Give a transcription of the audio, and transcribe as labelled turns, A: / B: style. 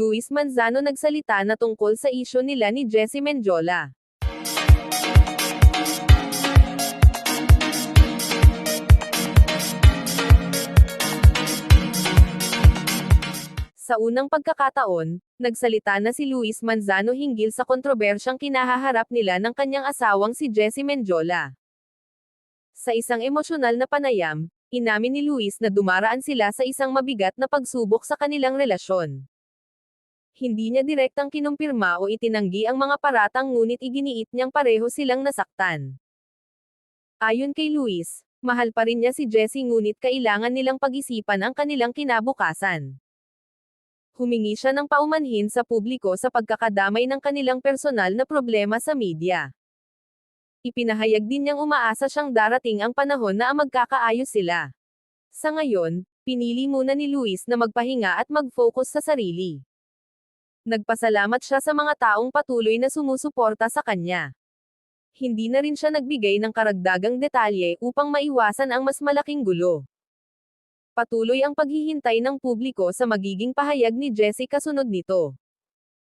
A: Luis Manzano nagsalita na tungkol sa isyo nila ni Jessie Menjola. Sa unang pagkakataon, nagsalita na si Luis Manzano hinggil sa kontrobersyang kinahaharap nila ng kanyang asawang si Jessie Menjola. Sa isang emosyonal na panayam, inamin ni Luis na dumaraan sila sa isang mabigat na pagsubok sa kanilang relasyon. Hindi niya direktang kinumpirma o itinanggi ang mga paratang ngunit iginiit niyang pareho silang nasaktan. Ayon kay Luis, mahal pa rin niya si Jessie ngunit kailangan nilang pag-isipan ang kanilang kinabukasan. Humingi siya ng paumanhin sa publiko sa pagkakadamay ng kanilang personal na problema sa media. Ipinahayag din niyang umaasa siyang darating ang panahon na magkakaayos sila. Sa ngayon, pinili muna ni Luis na magpahinga at mag-focus sa sarili. Nagpasalamat siya sa mga taong patuloy na sumusuporta sa kanya. Hindi na rin siya nagbigay ng karagdagang detalye upang maiwasan ang mas malaking gulo. Patuloy ang paghihintay ng publiko sa magiging pahayag ni Jessie kasunod nito.